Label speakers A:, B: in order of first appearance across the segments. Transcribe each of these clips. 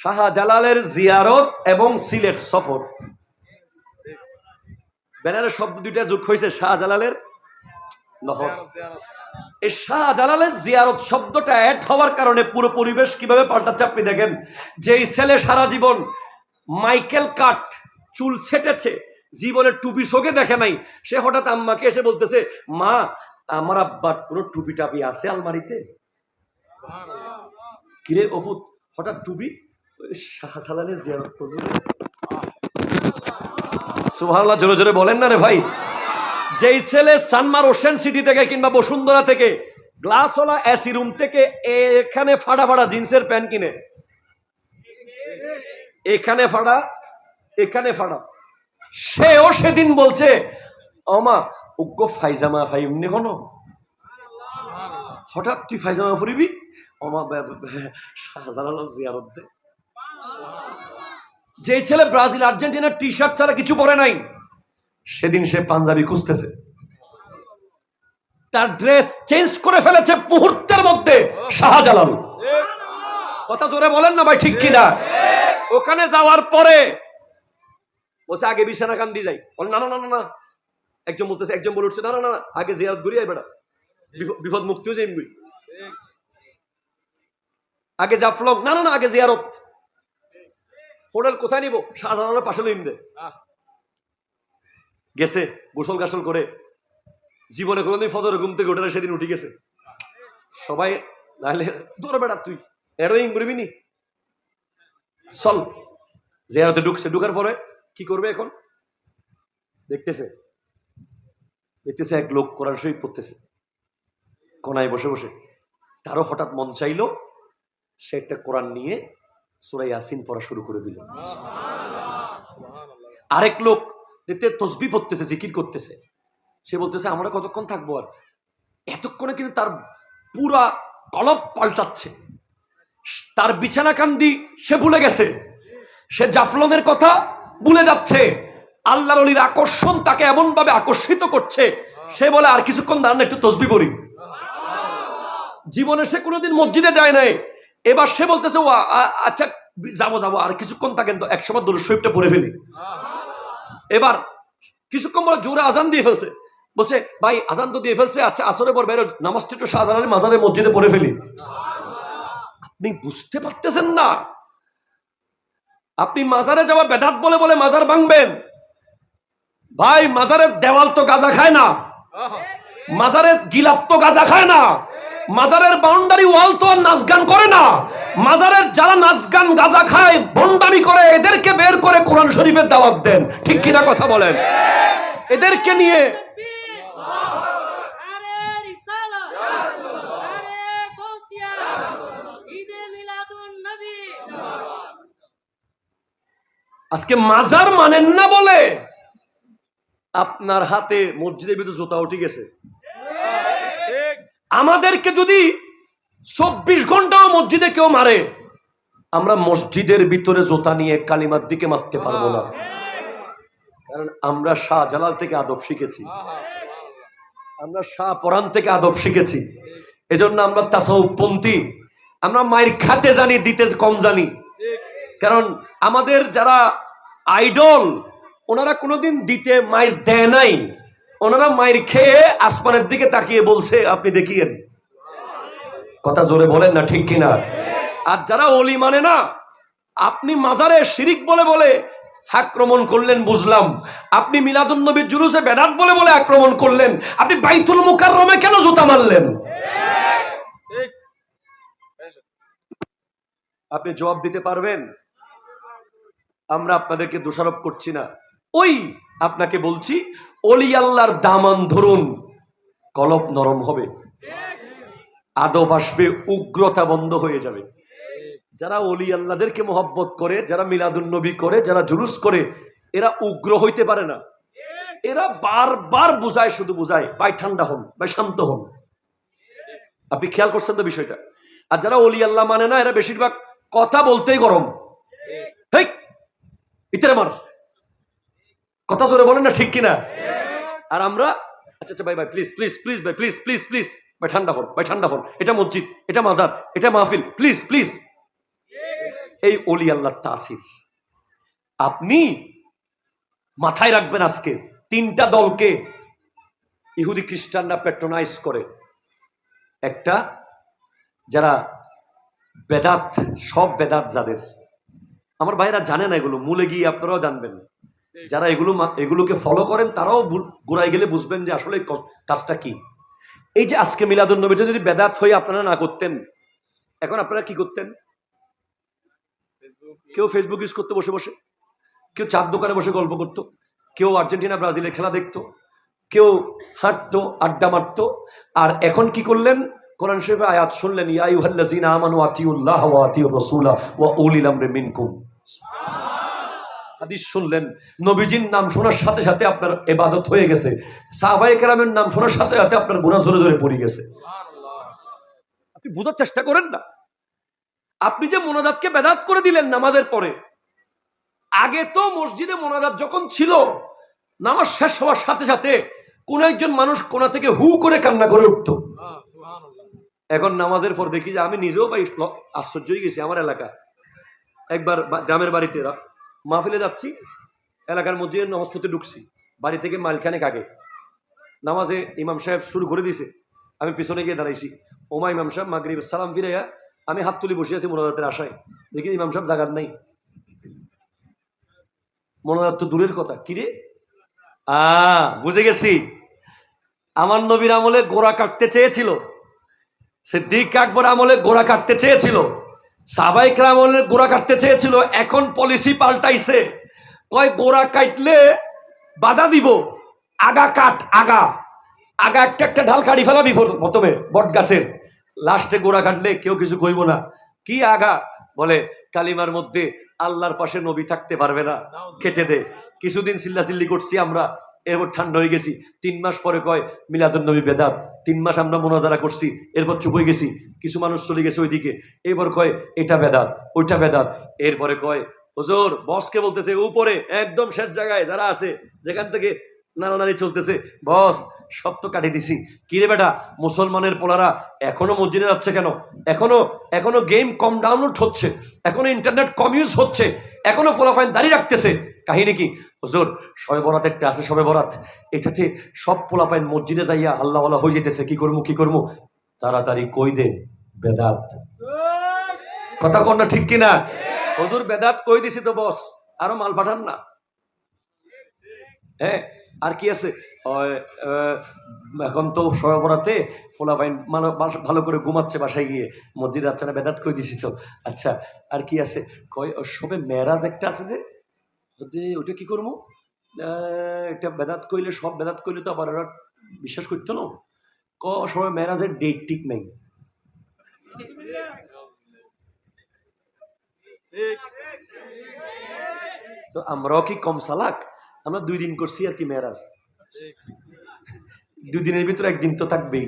A: শাহজালালের জিয়ারত এবং সিলেট সফর। ব্যানারের শব্দ দুইটা যোগ হয়েছে শাহজালালের নহর। এই শাহজালালের জিয়ারত শব্দটা অ্যাড হওয়ার কারণে পুরো পরিবেশ কীভাবে পাল্টাচ্ছে আপনি দেখেন? যে এই ছেলে সারা জীবন মাইকেল কাট চুল ছেটেছে জীবনের টুপি চোখে দেখে নাই সে হঠাৎ আম্মাকে এসে বলতেছে মা আমার আব্বার কোনো টুপি টাপি আছে আলমারিতে? কিরে অফুত হঠাৎ টুপি ওই শাহজালালের জিয়ারত জোরে জোরে বলেন না রে ভাই। যেই ছেলে সানমার ওশেন সিটি থেকে কিংবা বসুন্ধরা থেকে, গ্লাসওয়ালা এসি রুম থেকে এখানে ফাড়া ফাড়া জিন্সের প্যান্ট কিনে। এখানে ফাড়া এখানে ফাড়া সেও সেদিন বলছে অমা উগ্র ফাইজামা ফাই এমনি হনো হঠাৎ তুই ফাইজামা ফুরিবি অমা শাহজালাল জিয়ারত দে। যে ছেলে ব্রাজিল আর্জেন্টিনার টি শার্ট ছাড়া কিছু পরে নাই সেদিন সে পাঞ্জাবি খুঁজতেছে। তার ড্রেস চেঞ্জ করে ফেলেছে মুহূর্তের মধ্যে শাহজালাল। কথা জোরে বলেন না ভাই ঠিক কিনা? ওখানে যাওয়ার পরে বসে আগে বিছানা কান দিয়ে যাই না না না না একজন বলতেছে একজন বলে উঠছে না না না না, আগে জিয়ারত ঘুরিয়ে বেড়া বিপদ মুক্তিও যাই আগে জাফলং না না না আগে জিয়ারত। হোটেল কোথায় নিব? শাহজালালের পাশে লিন দে। গেছে গোসল গাসল করে। জীবনে কোনোদিন ফজর ঘুম থেকে না, সেদিন উঠে গেছে। সবাই নাহলে দৌড় বেড়া তুই এরোইং করবি নি চল জেরাতে ঢুকছে। ঢুকার পরে কি করবে এখন? দেখতেছে দেখতেছে এক লোক কোরআন শরীফ পড়তেছে। কোনায় বসে বসে। তারও হঠাৎ মন চাইলো সে একটা কোরআন নিয়ে সুরাই ইয়াসিন পড়া শুরু করে দিল। আরেক লোক দেখতে তসবি পড়তেছে জিকির করতেছে। সে বলতেছে আমরা কতক্ষণ থাকব আর? এতক্ষণে কিন্তু তার পুরা কলব পাল্টাচ্ছে। তার বিছানা কান্দি সে ভুলে গেছে। সে জাফলমের কথা ভুলে যাচ্ছে। আল্লাহর অলির আকর্ষণ তাকে এমন ভাবে আকর্ষিত করছে। সে বলে আর কিছুক্ষণ দাঁড়ান একটু তসবি করি জীবনে সে কোনোদিন মসজিদে যায় নাই। এবার সে বলতেছে, ও আচ্ছা যাব যাব, আর কিছুক্ষণ থাকেন তো একসময় দূর শরীফটা পড়ে ফেলি। এবার কিছুক্ষণ পরে জোরে আজান দিয়ে ফেলছে। বলছে, ভাই, আজান তো দিয়ে ফেলছে আচ্ছা আসরে পর বেরো, নামাজটা একটু শাহজালালের মাজারে মসজিদে পড়ে ফেলি। আপনি বুঝতে পারতেছেন না। আপনি মাজারে যাওয়া বেদাত বলে বলে মাজার ভাঙবেন। ভাই, মাজারের দেওয়াল তো গাজা খায় না। মাজারের গিলাপ তো গাজা খায় না। মাজারের বাউন্ডারি ওয়াল তো আর নাচ গান করে না। মাজারের যারা নাচ গান গাজা খায় বন্ডামি করে এদেরকে বের করে কোরআন শরীফের দাওয়াত দেন। ঠিক কিনা কথা বলেন? এদেরকে নিয়ে আজকে মাজার মানেন না বলে আপনার হাতে মসজিদের ভিতরে জুতা উঠে গেছে। আমাদেরকে যদি চব্বিশ ঘন্টাও মসজিদে কেউ মারে, আমরা মসজিদের ভিতরে জোতা নিয়ে কালিমার দিকে মারতে পারব না। কারণ আমরা শাহজালাল থেকে আদব শিখেছি। আমরা শাহ পরান থেকে আদব শিখেছি। এজন্য আমরা তাসাউপন্থী আমরা মায়ের খাতে জানি, দিতে কম জানি। কারণ আমাদের যারা আইডল, ওনারা কোনোদিন দিতে মায়ের দেয় নাই। ওনারা মায়ের খেয়ে আসমানের দিকে তাকিয়ে বলছে, আপনি দেখিয়েন। কথা জোরে বলেন না ঠিক কিনা? আর যারা অলি মানে না, আপনি মাজারে শিরিক বলে বলে আক্রমণ করলেন, বুঝলাম। আপনি মিলাদুন নবীর জুলুসে বেদাত বলে বলে আক্রমণ করলেন। আপনি বাইতুল মুকাররমে কেন জুতা মারলেন? আপনি জবাব দিতে পারবেন? আমরা আপনাদেরকে দোষারোপ করছি না। ওই, আপনাকে বলছি, অলি আল্লাহর দামান ধরুন, কলপ নরম হবে। আদব আসবে, উগ্রতা বন্ধ হয়ে যাবে। যারা অলি আল্লাহদেরকে মোহব্বত করে, যারা মিলাদুন নবী করে, যারা জুলুস করে, এরা উগ্র হইতে পারে না। এরা বারবার বুঝায়, শুধু বুঝায়, ভাই ঠান্ডা হন, ভাই শান্ত হন। আপনি খেয়াল করছেন তো বিষয়টা? আর যারা অলি আল্লাহ মানে না, এরা বেশিরভাগ কথা বলতেই গরম। হেই, ইতারে মার। কথা জোরে বলেন না, ঠিক কিনা? আর আমরা আচ্ছা আচ্ছা ভাই ভাই প্লিজ প্লিজ প্লিজ ভাই প্লিজ প্লিজ প্লিজ ভাই, ঠান্ডা হন, ভাই, ঠান্ডা হন। এটা মসজিদ, এটা মাজার, এটা মাহফিল প্লিজ প্লিজ এই অলি আল্লাহ তাসির। আপনি মাথায় রাখবেন আজকে, তিনটা দলকে ইহুদি খ্রিস্টানরা প্যাট্রোনাইজ করে। একটা, যারা বেদাত, সব বেদাত যাদের। আমার ভাইরা জানে না এগুলো, মূলে গিয়ে আপনারাও জানবেন। যারা এগুলো এগুলোকে ফলো করেন তারাও গোড়ায় গেলে বুঝবেন যে আসলে কাজটা কি। এই যে আজকে মিলাদুল নবীটা যদি বেদাত হয়ে আপনারা না করতেন এখন আপনারা কি করতেন? কেউ ফেসবুক ইউজ করতে বসে বসে? কেউ চার দোকানে বসে গল্প করতো? কেউ আর্জেন্টিনা ব্রাজিলের খেলা দেখতো? কেউ হাঁটতো আড্ডা মারতো? আর এখন কি করলেন? কোরআন শরীফে আয়াত শুনলেন ইয়া আইয়ুহাল্লাযীনা আমানু আতিউল্লাহ ওয়া আতিউর রাসূলা ওয়া উলিল আমরি মিনকুম। হাদিস শুনলেন নবীজির নাম শোনার সাথে সাথে আপনার এবাদত হয়ে গেছে। সাহাবায়ে কেরামের নাম শোনার সাথে সাথে আপনার গুনাহ জোরে জোরে পড়ে গেছে। আপনি বোঝার চেষ্টা করেন না। আপনি যে মোনাজাতকে বেদাত করে দিলেন নামাজের পরে আগে তো মসজিদে মোনাজাত যখন ছিল নামাজ শেষ হওয়ার সাথে সাথে কোন একজন মানুষ কোনা থেকে হু করে কান্না করে উঠতো। এখন নামাজের পর দেখি যে আমি নিজেও ভাই আশ্চর্য হয়ে গেছি আমার এলাকা। একবার গ্রামের বাড়িতে মাহফিলে যাচ্ছি, এলাকার মধ্যে নামাজ পড়তে ঢুকছি, বাড়ি থেকে মাইলখানেক আগে। নামাজে ইমাম সাহেব শুরু করে দিয়েছে, আমি পিছনে গিয়ে দাঁড়াইছি। ওমা ইমাম সাহেব, মাগরিব, সালাম ফিরাইয়া আমি হাত তুলি বসে আছি মোনাজাতের আশায়। দেখি ইমাম সাহেব জাগাত নাই। মোনাজাত তো দূরের কথা। কিরে আ, বুঝে গেছি। আমার নবীর আমলে গোড়া কাটতে চেয়েছিল। সিদ্দিক আকবর আমলে গোড়া কাটতে চেয়েছিল। সাবাইক আমলে গোড়া কাটতে চেয়েছিল এখন পলিসি পাল্টাইছে। কয় গোড়া কাটলে বাধা দিব? আগা কাট আগা। আগা একটা একটা ঢাল কাটি ফেলা ফর- প্রথমে বট গাছের। লাস্টে গোড়া কাটলে কেউ কিছু কইব না। কি আগা? বলে কালিমার মধ্যে আল্লাহর পাশে নবী থাকতে পারবে না। কেটে দে। কিছুদিন চিল্লাচিল্লি করছি আমরা। এরপর ঠান্ডা হয়ে গেছি। তিন মাস পরে কয় মিলাদুল নবী বেদাত। তিন মাস আমরা মোনাজারা করছি, এরপর চুপ হয়ে গেছি, কিছু মানুষ চলে গেছে ওইদিকে। এরপর কয়, এটা বেদাত, ওইটা বেদাত। এরপরে কয়, হুজুর বসকে বলতেছে, উপরে, একদম শেষ জায়গায় যারা আছে, যেখান থেকে নাড়ানাড়ি চলতেছে। বস, সব তো কাটিয়ে দিছি। কিরে বেটা, মুসলমানের পোলারা এখনও মসজিদে যাচ্ছে কেন? এখনও এখনও গেম কম ডাউনলোড হচ্ছে। এখনও ইন্টারনেট কম ইউজ হচ্ছে। এখনও পোলাফাইন দাঁড়িয়ে রাখতেছে। কাহিনী কি? হুজুর, সবে বরাত একটা আছে, সবে বরাত। এটাতে সব পোলাপাইন মসজিদে যাইয়া আল্লাহ হয়ে যেতেছে। কি করব কি করব তাড়াতাড়ি কই দে? বেদাত। কথা না ঠিক কিনা? হুজুর, বেদাত কই দিছি তো, বস? আরও মাল পাঠান না। হ্যাঁ? আর কি আছে? এখন তো সরবরাতে ফোলাফাইন ভালো করে ঘুমাচ্ছে বাসায় গিয়ে। মসজিদ আচ্ছা না বেদাত কই দিছি তো। আচ্ছা আর কি আছে? কয় সবে মেরাজ একটা আছে যে? ওটা কি করব? এটা বেদাত কইলে, সব বেদাত কইলে তো আবার ওরা বিশ্বাস করতো না? ক, সবে মেরাজের ডেট ঠিক নেই। তো আমরাও কি কম সালাক? আমরা দুই দিন করছি আর কি মেরাজ দুই দিনের ভিতরে একদিন তো থাকবেই।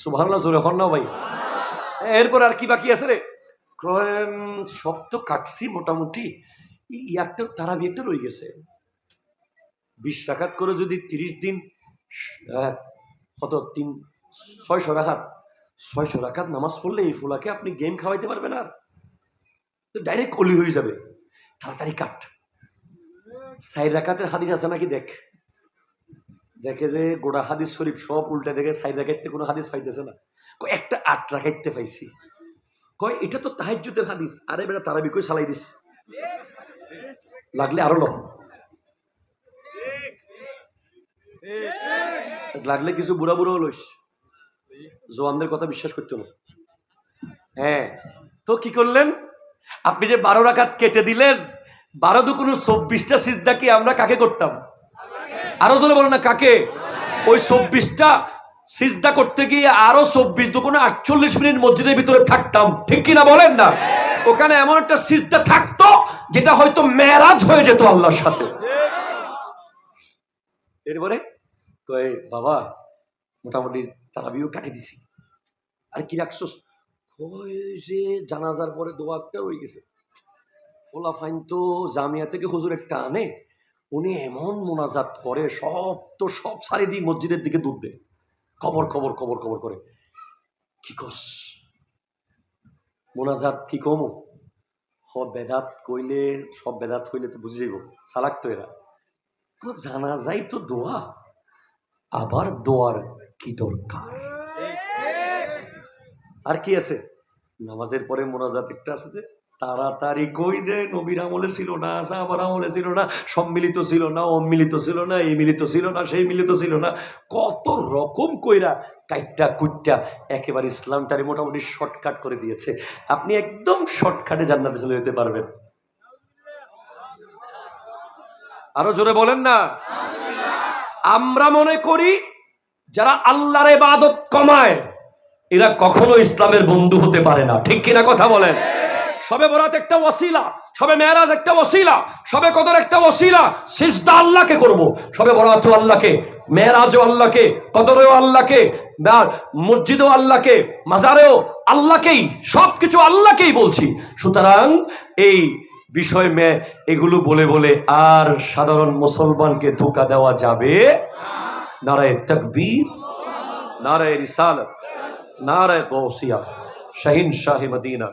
A: সুভাষ জোরে হন না ভাই। এরপর আর কি বাকি আছে রে? সব তো কাটছি মোটামুটি। একটা তারা বিয়েটা রয়ে গেছে। বিশ রাখাত করে যদি তিরিশ দিন কত? তিন ছয়শো রাখাত। ছয়শো রাখাত নামাজ পড়লে এই ফুলাকে আপনি গেম খাওয়াইতে পারবেন আর। ডাইরেক্ট অলি হয়ে যাবে। তাড়াতাড়ি কাট। সাইড রাখাতের হাদিস আছে নাকি দেখ? দেখে যে গোড়া হাদিস শরীফ সব উল্টে দেখে সাইড রাখাইতে কোনো হাদিস পাইতেছে না। কয়, একটা আট রাখাইতে পাইছি। কয়, এটা তো তাহাজ্জুদের হাদিস। আরে বেটা তারা বিকই চালাই দিস লাগলে আরও লো। লাগলে কিছু বুড়া বুড়ো লইস। জোয়ানদের কথা বিশ্বাস করতো না হ্যাঁ। তো কি করলেন? আপনি যে বারো রাখাত কেটে দিলেন বারো দুকুনো চব্বিশটা সিজদা কি আমরা কাকে করতাম? আরও জোরে বলো না, কাকে? ওই চব্বিশটা সিজদা করতে গিয়ে আরও চব্বিশ দুগুণে আটচল্লিশ মিনিট মসজিদের ভিতরে থাকতাম। ঠিক কিনা বলেন না? ওখানে এমন একটা সিজদা থাকতো, যেটা হয়তো মেরাজ হয়ে যেত আল্লাহর সাথে। এরপরে কয়ে, বাবা, মোটামুটি তারাবিও কাটিয়ে দিছি। আর কি রাখছস যে জানাজার পরে দোয়া একটা রয়ে গেছে। ফাইন তো জামিয়া থেকে হুজুর একটা আনে উনি এমন মোনাজাত করে সব তো সব সারি দিয়ে মসজিদের দিকে দূর দেয়। খবর খবর খবর খবর করে। কি কস? মোনাজাত কি কমো? হ বেদাত কইলে সব বেদাত হইলে তো বুঝে যাইব সালাক তো এরা। জানা যায় তো দোয়া? আবার দোয়ার কি দরকার? আর কি আছে? নামাজের পরে মোনাজাত একটা আছে যে তাড়াতাড়ি কই দে, নবীর আমলে ছিল না, সাহাবার আমলে ছিল না, সম্মিলিত ছিল না, অমিলিত ছিল না, এই মিলিত ছিল না, সেই মিলিত ছিল না। কত রকম কইরা কাইটটা কুইটটা একেবারে ইসলামটারে মোটামুটি শর্টকাট করে দিয়েছে। আপনি একদম শর্টকাটে জান্নাতে চলে যেতে পারবেন। আরও জোরে বলেন না। আমরা মনে করি যারা আল্লাহর ইবাদত কমায়, এরা কখনো ইসলামের বন্ধু হতে পারে না। ঠিক কিনা কথা বলেন? সবে বরাত একটা ওসিলা সবে মেয়েরাজ একটা ওসিলা সবে কদর একটা ওসিলা সিজদা আল্লাহকে করব। সবে বরাতও আল্লাহকে, মেয়েরাজও আল্লাহকে, কদরেও আল্লাহকে মসজিদও আল্লাহকে, মাজারেও আল্লাহকেই, সবকিছু আল্লাহকেই বলছি। সুতরাং এই বিষয় মে এগুলো বলে বলে আর সাধারণ মুসলমানকে ধোকা দেওয়া যাবে নারায় তকবীর, নারায় রিসালত, নারায় গৌসিয়া শাহিন শাহি মদিনা।